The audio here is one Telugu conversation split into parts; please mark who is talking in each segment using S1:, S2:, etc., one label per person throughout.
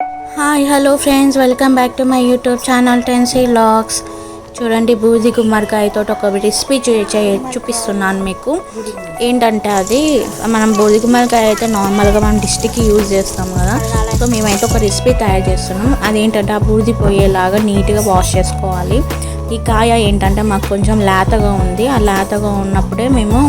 S1: Hi hello friends welcome back to my YouTube channel Tennessee లాగ్స్ చూడండి బూది గుమ్మడికాయతో ఒక రెసిపీ చూ చూపిస్తున్నాను మీకు. ఏంటంటే అది మనం బూది గుమ్మడికాయ అయితే నార్మల్గా మనం డిస్టిక్కి యూజ్ చేస్తాం కదా. సో మేమైతే ఒక రెసిపీ తయారు చేస్తున్నాం. అదేంటంటే ఆ బూది పోయేలాగా నీట్గా వాష్ చేసుకోవాలి. ఈ కాయ ఏంటంటే మాకు కొంచెం లేతగా ఉంది. ఆ లేతగా ఉన్నప్పుడే మేము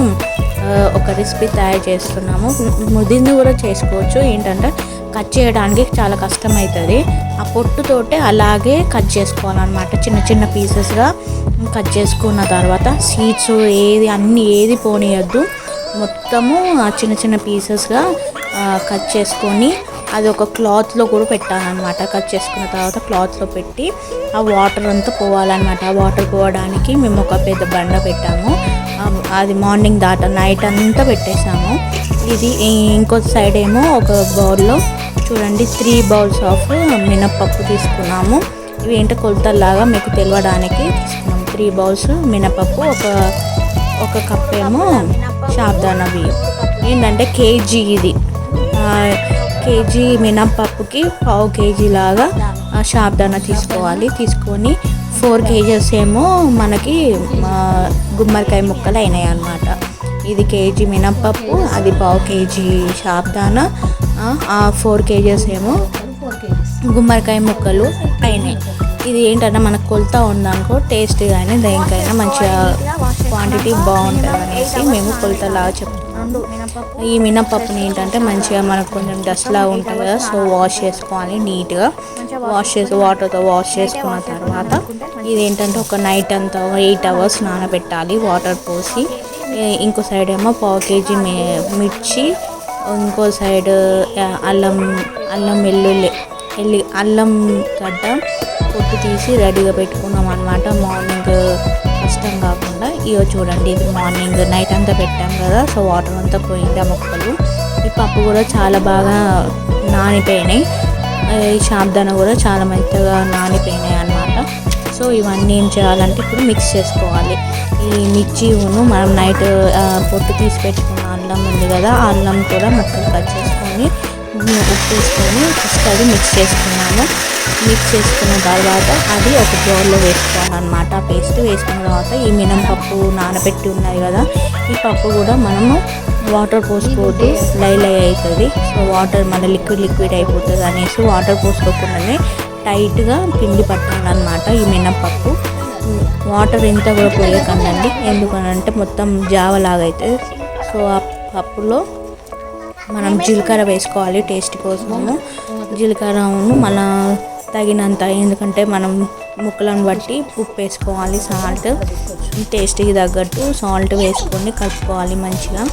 S1: ఒక రెసిపీ తయారు చేస్తున్నాము. ముదింది కూడా చేసుకోవచ్చు. ఏంటంటే కట్ చేయడానికి చాలా కష్టం అవుతుంది ఆ పొట్టుతోటే అలాగే కట్ చేసుకోవాలన్నమాట. చిన్న చిన్న పీసెస్గా కట్ చేసుకున్న తర్వాత సీడ్స్ ఏది అన్ని ఏది పోనీయద్దు. మొత్తము ఆ చిన్న చిన్న పీసెస్గా కట్ చేసుకొని అది ఒక క్లాత్లో కూడా పెట్టాలన్నమాట. కట్ చేసుకున్న తర్వాత క్లాత్లో పెట్టి ఆ వాటర్ అంతా పోవాలన్నమాట. ఆ వాటర్ పోవడానికి మేము ఒక పెద్ద బండ పెట్టాము. అది మార్నింగ్ దాట నైట్ అంతా పెట్టేసాము ఇది ఇంకో సైడ్ ఏమో ఒక బౌల్లో చూడండి త్రీ బౌల్స్ ఆఫ్ మినప్పప్పు తీసుకున్నాము. ఇవి ఏంటో కొలతల్లాగా మీకు తెలియడానికి తీసుకున్నాము. త్రీ బౌల్స్ మినపప్పు ఒక ఒక కప్ ఏమో షాబ్దానా బియ్యం. ఏంటంటే కేజీ ఇది. కేజీ మినప్పప్పుకి పావు కేజీ లాగా ఆ, షాబ్దానా తీసుకోవాలి. తీసుకొని ఫోర్ కేజెస్ ఏమో మనకి గుమ్మడికాయ ముక్కలు అయినాయి అన్నమాట ఇది కేజీ మినప్పప్పు అది పావు కేజీ షాబ్దానా ఫోర్ కేజెస్ ఏమో గుమ్మడికాయ ముక్కలు అయినాయి ఇది ఏంటంటే మనకు కొలత ఉందనుకో టేస్ట్ కానీ దేనికైనా మంచిగా క్వాంటిటీ బాగుంటుంది అనేసి మేము కొలతలాగా చెప్తున్నాం ఈ మినపప్పుని ఏంటంటే మంచిగా మనకు కొంచెం డస్ట్ లాగా ఉంటుంది కదా సో వాష్ చేసుకోవాలి నీట్గా. వాష్ చేసి వాటర్తో వాష్ చేసుకున్న తర్వాత ఇది ఏంటంటే ఒక నైట్ అంతా ఎయిట్ అవర్స్ నానబెట్టాలి వాటర్ పోసి. ఇంకో సైడ్ ఏమో పావు కేజీ మి- మిర్చి ఇంకో సైడ్ అల్లం అల్లం వెల్లుల్లి ఎల్లి అల్లం గడ్డ పొట్టు తీసి రెడీగా పెట్టుకున్నాం అనమాట మార్నింగ్ కష్టం కాకుండా. ఇగో చూడండి ఇది మార్నింగ్ నైట్ అంతా పెట్టాం కదా సో వాటర్ అంతా పోయింది ఆ మొక్కలు. ఈ పప్పు కూడా చాలా బాగా నానిపోయినాయి. ఈ షాబ్దాన కూడా చాలా మెత్తగా నానిపోయినాయి అన్నమాట. సో ఇవన్నీ ఏం చేయాలంటే ఇప్పుడు మిక్స్ చేసుకోవాలి. ఈ మిర్చి ఊను మనం నైట్ పొట్టు తీసి పెట్టుకున్న అల్లం ఉంది కదా ఆ అల్లం కూడా ముక్కలు కట్ చేసుకొని ఉప్పు వేసుకొని ఫస్ట్ అది మిక్స్ చేసుకున్నాము. మిక్స్ చేసుకున్న తర్వాత అది ఒక బౌల్లో వేసుకోవాలన్నమాట. ఆ పేస్ట్ వేసుకున్న తర్వాత ఈ మినపప్పు నానబెట్టి ఉన్నాయి కదా ఈ పప్పు కూడా మనము వాటర్ పోసుకోవద్దు లై లై అవుతుంది. సో వాటర్ మన లిక్విడ్ లిక్విడ్ అయిపోతుంది అనేసి వాటర్ పోసుకోకుండానే టైట్గా పిండి పట్టాలన్నమాట ఈ మినపప్పు వాటర్ ఎంత కూడా పోయకండి ఎందుకనంటే మొత్తం జావలాగా అవుతుంది సో ఆ పప్పులో మనం జీలకర్ర వేసుకోవాలి టేస్ట్ కోసము. జీలకర్రను మన తగినంత ఎందుకంటే మనం ముక్కలను బట్టి ఉప్పు వేసుకోవాలి సాల్ట్. టేస్ట్కి తగ్గట్టు సాల్ట్ వేసుకొని కలుపుకోవాలి మంచిగా.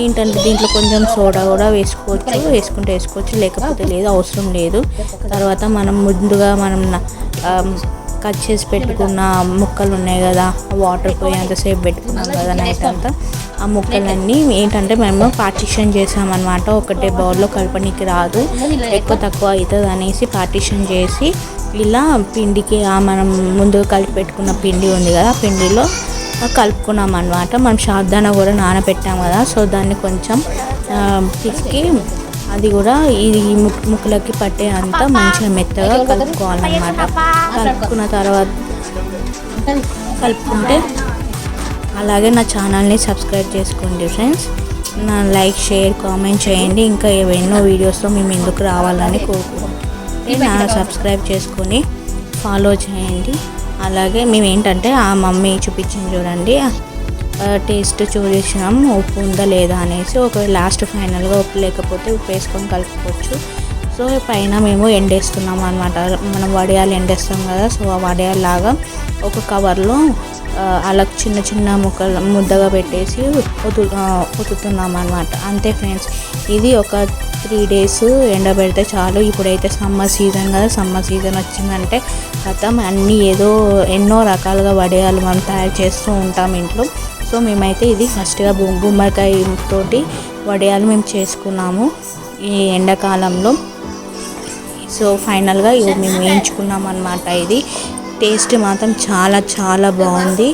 S1: ఏంటంటే దీంట్లో కొంచెం సోడా కూడా వేసుకోవచ్చు వేసుకుంటే వేసుకోవచ్చు లేకపోతే లేదు అవసరం లేదు. తర్వాత మనం ముందుగా మనం కట్ చేసి పెట్టుకున్న ముక్కలు ఉన్నాయి కదా వాటర్ పోయి అంతసేపు పెట్టుకున్నాం కదా నైట్ అంతా. ఆ ముక్కలన్నీ ఏంటంటే మేము పార్టిషన్ చేసామన్నమాట. ఒకటే బౌల్లో కలపనీకి రాదు. ఎక్కువ తక్కువ అవుతుంది అనేసి పార్టిషన్ చేసి ఇలా పిండికి మనం ముందుగా కలిపి పెట్టుకున్న పిండి ఉంది కదా పిండిలో కలుపుకున్నాం అనమాట మనం సాధారణ కూడా నానబెట్టాం కదా సో దాన్ని కొంచెం పిక్కి పిసికి అది కూడా ఈ ముక్ ముక్కలకి పట్టే అంత మంచిగా మెత్తగా కలుపుకోవాలన్నమాట. కలుపుకున్న తర్వాత కలుపుకుంటే అలాగే నా ఛానల్ని సబ్స్క్రైబ్ చేసుకోండి ఫ్రెండ్స్. నా లైక్ షేర్ కామెంట్ చేయండి. ఇంకా ఎన్నో వీడియోస్లో మేము ఎందుకు రావాలని కోరుకుంటున్నాం నా సబ్స్క్రైబ్ చేసుకొని ఫాలో చేయండి. అలాగే మేము ఏంటంటే ఆ మమ్మీ చూపించింది చూడండి. టేస్ట్ చూసినాం ఉప్పు ఉందా లేదా అనేసి ఒక లాస్ట్ ఫైనల్గా ఉప్పు లేకపోతే ఉప్పు వేసుకొని కలుపుకోవచ్చు. సో పైన మేము ఎండేస్తున్నాం అనమాట మనం వడియాలు ఎండేస్తాం కదా సో ఆ వడియాల్లాగా ఒక కవర్లో అలా చిన్న చిన్న ముక్కలు ముద్దగా పెట్టేసి ఉతు ఉతుకుతున్నాం అనమాట అంతే ఫ్రెండ్స్ ఇది ఒక త్రీ డేస్ ఎండబెడితే చాలు. ఇప్పుడైతే సమ్మర్ సీజన్ కదా సమ్మర్ సీజన్ వచ్చిందంటే గతం అన్నీ ఏదో ఎన్నో రకాలుగా వడియాలు మనం తయారు చేస్తూ ఉంటాం ఇంట్లో. సో మేమైతే ఇది ఫస్ట్గా గుమ్మడికాయ తోటి వడియాలు మేము చేసుకున్నాము ఈ ఎండాకాలంలో. సో ఫైనల్గా ఇవి మేము వేయించుకున్నాం అనమాట ఇది. టేస్ట్ మాత్రం చాలా చాలా బాగుంది.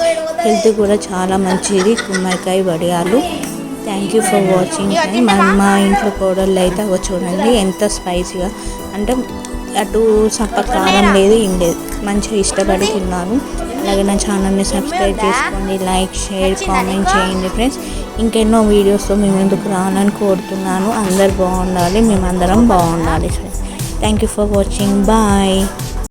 S1: హెల్త్ కూడా చాలా మంచిది. గుమ్మడికాయ వడియాలు. థ్యాంక్ యూ ఫర్ వాచింగ్ మా మా ఇంట్లో కోడళ్ళు అయితే అవి చూడండి. ఎంత స్పైసీగా. అంటే అటు సప్ప కారం లేదు ఏం లేదు. మంచిగా ఇష్టపడి తిన్నాను. అలాగే నా ఛానల్ని సబ్స్క్రైబ్ చేసుకోండి లైక్ షేర్ కామెంట్ చేయండి ఫ్రెండ్స్. ఇంకెన్నో వీడియోస్తో మేము ఎందుకు రావాలని కోరుతున్నాను. అందరు బాగుండాలి మేమందరం బాగుండాలి thank you for watching bye